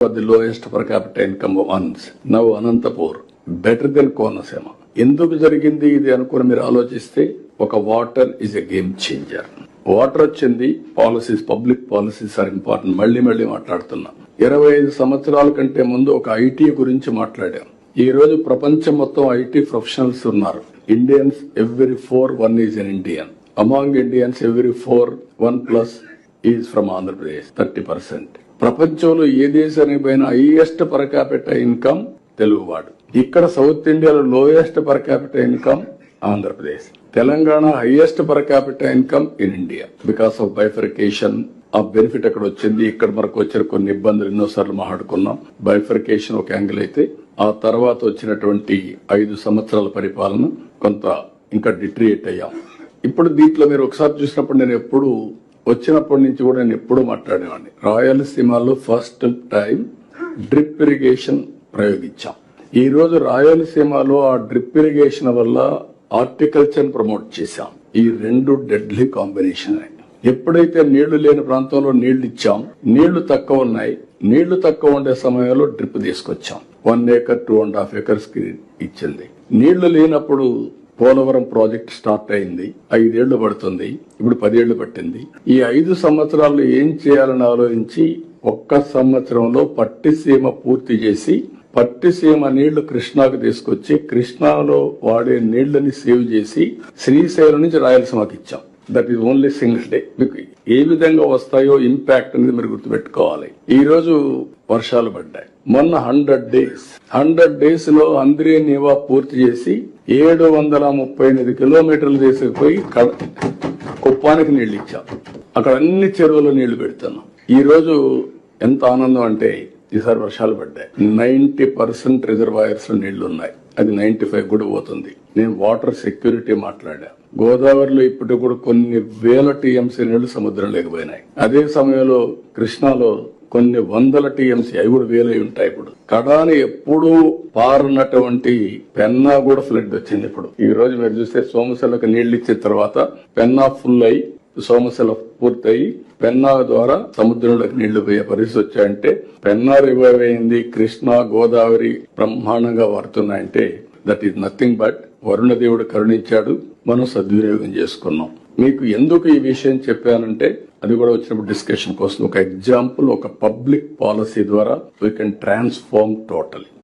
for the lowest per capita income once. Now Anantapur, better than Konaseema ఎందుకు జరిగింది ఇది అనుకుని మీరు ఆలోచిస్తే ఒక water is a game changer water వచ్చింది policies public policies are important మళ్ళీ మళ్ళీ మాట్లాడుతున్నా. ఇరవై ఐదు సంవత్సరాల కంటే ముందు ఒక ఐటీ గురించి మాట్లాడాం. ఈ రోజు ప్రపంచం మొత్తం ఐటీ ప్రొఫెషనల్స్ ఉన్నారు. Indians every four one is an Indian among Indians every four one plus is from Andhra Pradesh thirty percent ప్రపంచంలో ఏ దేశానికి పైన హైయెస్ట్ పర్ క్యాపిట ఇన్కమ్ తెలుగువాడు. ఇక్కడ సౌత్ ఇండియాలో lowest per capita income Andhra Pradesh. Telangana highest per capita income in India because of bifurcation ఆ benefit అక్కడ వచ్చింది? ఇక్కడ మనకు వచ్చిన కొన్ని ఇబ్బందులు ఎన్నోసార్లు మాట్లాడుకున్నాం. బైఫర్కేషన్ ఒక యాంగిల్ అయితే ఆ తర్వాత వచ్చినటువంటి ఐదు సంవత్సరాల పరిపాలన కొంత ఇంకా డిట్రియేట్ అయ్యాం. ఇప్పుడు దీంట్లో మీరు ఒకసారి చూసినప్పుడు నేను ఎప్పుడు వచ్చినప్పటి నుంచి కూడా నేను ఎప్పుడు మాట్లాడేవాడిని. రాయలసీమలో ఫస్ట్ టైం డ్రిప్ ఇరిగేషన్ ప్రయోగించాం. ఈ రోజు రాయలసీమలో ఆ డ్రిప్ ఇరిగేషన్ వల్ల హార్టికల్చర్ ప్రమోట్ చేశాం. ఈ రెండు డెడ్లీ కాంబినేషన్ ఎప్పుడైతే నీళ్ళు లేని ప్రాంతంలో నీళ్ళు ఇచ్చాం నీళ్ళు తక్కువ ఉన్నాయి. నీళ్ళు తక్కువ ఉండే సమయంలో డ్రిప్ తీసుకొచ్చాం. One acre two and half ఏకర్స్కి ఇచ్చింది. నీళ్ళు లేనప్పుడు పోలవరం ప్రాజెక్ట్ స్టార్ట్ అయింది. ఐదేళ్ళు పడుతుంది. ఇప్పుడు పదేళ్ళు పట్టింది. ఈ ఐదు సంవత్సరాలు ఏం చేయాలని ఆలోచించి ఒక్క సంవత్సరంలో పట్టిసీమ పూర్తి చేసి పట్టిసీమ నీళ్ళు కృష్ణాకు తీసుకొచ్చి కృష్ణాలో వాడే నీళ్ళని సేవ్ చేసి శ్రీశైలం నుంచి రాయలసీమకి ఇచ్చాం. That is only single day మీకు ఏ విధంగా వస్తాయో ఇంపాక్ట్ అనేది మీరు గుర్తుపెట్టుకోవాలి. ఈ రోజు వర్షాలు పడ్డాయి. మొన్న హండ్రెడ్ డేస్ హండ్రెడ్ డేస్లో అంద్రే నీవా పూర్తి చేసి ఏడు వందల ముప్పై ఎనిమిది కిలోమీటర్లు తీసుకుపోయి కుప్పానికి నీళ్ళు ఇచ్చాం అక్కడ అన్ని చెరువులు నీళ్ళు పెడుతున్నాం. ఈ రోజు ఎంత ఆనందం అంటే ఈసారి వర్షాలు పడ్డాయి. నైన్టీ పర్సెంట్ రిజర్వాయర్స్ నీళ్ళు ఉన్నాయి అది నైన్టీ ఫైవ్ కూడా పోతుంది. నేను వాటర్ సెక్యూరిటీ మాట్లాడా. గోదావరిలో ఇప్పటికి కూడా కొన్ని వేల టీఎంసీ నీళ్ళు సముద్రం లేకపోయినాయి అదే సమయంలో కృష్ణాలో కొన్ని వందల టీఎంసీ అవి కూడా వేలై ఉంటాయి ఇప్పుడు. కడాని ఎప్పుడూ పారినటువంటి పెన్నా కూడా ఫ్లడ్ వచ్చింది ఇప్పుడు. ఈ రోజు మీరు చూస్తే సోమశలకు నీళ్ళు ఇచ్చిన తర్వాత పెన్నా ఫుల్ అయి సోమశల పూర్తయి పెన్నా ద్వారా సముద్రంలోకి నీళ్ళు పోయే పరిస్థితి వచ్చాయంటే పెన్నా రివైవ్ అయింది కృష్ణా గోదావరి బ్రహ్మాండంగా వారుతున్నాయంటే that is nothing but Varuna దేవుడు కరుణించాడు మనం సద్వినియోగం చేసుకున్నాం. మీకు ఎందుకు ఈ విషయం చెప్పానంటే అది కూడా వచ్చినప్పుడు డిస్కషన్ కోసం ఒక ఎగ్జాంపుల్ ఒక పబ్లిక్ పాలసీ ద్వారా వీ కెన్ ట్రాన్స్ఫార్మ్ టోటల్